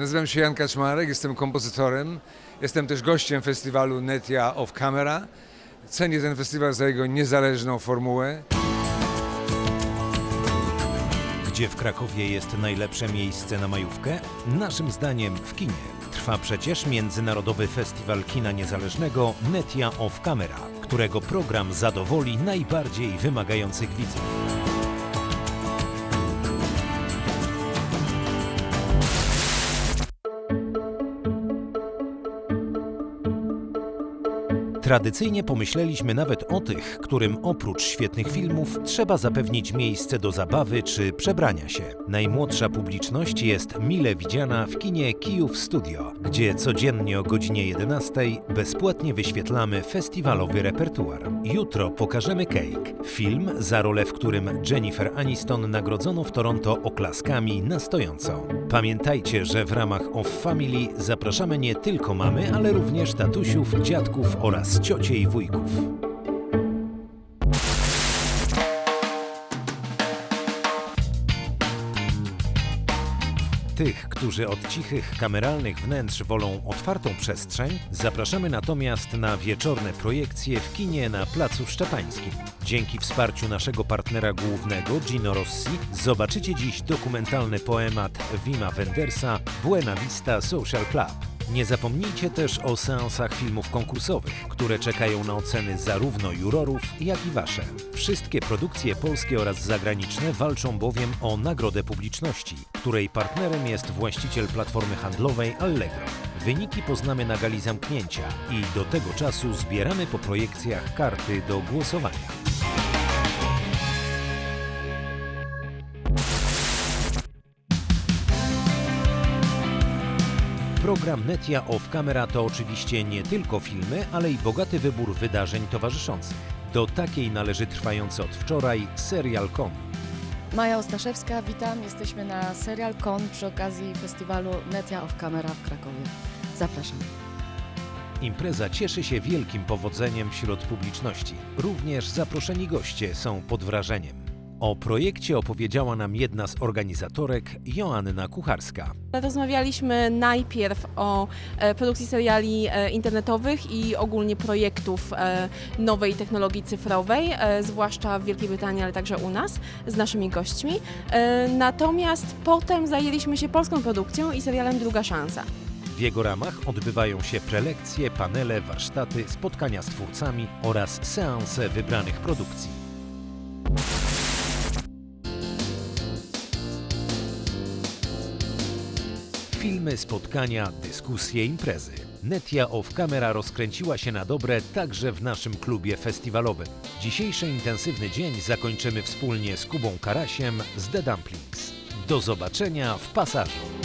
Nazywam się Jan Kaczmarek, jestem kompozytorem. Jestem też gościem festiwalu Netia of Camera. Cenię ten festiwal za jego niezależną formułę. Gdzie w Krakowie jest najlepsze miejsce na majówkę? Naszym zdaniem w kinie. Trwa przecież Międzynarodowy Festiwal Kina Niezależnego Netia of Camera, którego program zadowoli najbardziej wymagających widzów. Tradycyjnie pomyśleliśmy nawet o tych, którym oprócz świetnych filmów trzeba zapewnić miejsce do zabawy czy przebrania się. Najmłodsza publiczność jest mile widziana w kinie Kijów Studio, gdzie codziennie o godzinie 11 bezpłatnie wyświetlamy festiwalowy repertuar. Jutro pokażemy Cake, film, za rolę w którym Jennifer Aniston nagrodzono w Toronto oklaskami na stojąco. Pamiętajcie, że w ramach Of Family zapraszamy nie tylko mamy, ale również tatusiów, dziadków oraz ciocie i wujków. Tych, którzy od cichych, kameralnych wnętrz wolą otwartą przestrzeń, zapraszamy natomiast na wieczorne projekcje w kinie na Placu Szczepańskim. Dzięki wsparciu naszego partnera głównego, Gino Rossi, zobaczycie dziś dokumentalny poemat Wima Wendersa Buena Vista Social Club. Nie zapomnijcie też o seansach filmów konkursowych, które czekają na oceny zarówno jurorów, jak i wasze. Wszystkie produkcje polskie oraz zagraniczne walczą bowiem o nagrodę publiczności, której partnerem jest właściciel platformy handlowej Allegro. Wyniki poznamy na gali zamknięcia i do tego czasu zbieramy po projekcjach karty do głosowania. Program Netia Off Camera to oczywiście nie tylko filmy, ale i bogaty wybór wydarzeń towarzyszących. Do takiej należy trwający od wczoraj serial Con. Maja Ostaszewska, witam. Jesteśmy na Serial Con przy okazji festiwalu Netia of Camera w Krakowie. Zapraszam. Impreza cieszy się wielkim powodzeniem wśród publiczności. Również zaproszeni goście są pod wrażeniem. O projekcie opowiedziała nam jedna z organizatorek, Joanna Kucharska. Rozmawialiśmy najpierw o e, produkcji seriali e, internetowych i ogólnie projektów e, nowej technologii cyfrowej, zwłaszcza w Wielkiej Brytanii, ale także u nas, z naszymi gośćmi. Natomiast potem zajęliśmy się polską produkcją i serialem Druga Szansa. W jego ramach odbywają się prelekcje, panele, warsztaty, spotkania z twórcami oraz seanse wybranych produkcji. Filmy, spotkania, dyskusje, imprezy. Netia Off Camera rozkręciła się na dobre także w naszym klubie festiwalowym. Dzisiejszy intensywny dzień zakończymy wspólnie z Kubą Karasiem z The Dumplings. Do zobaczenia w pasażu.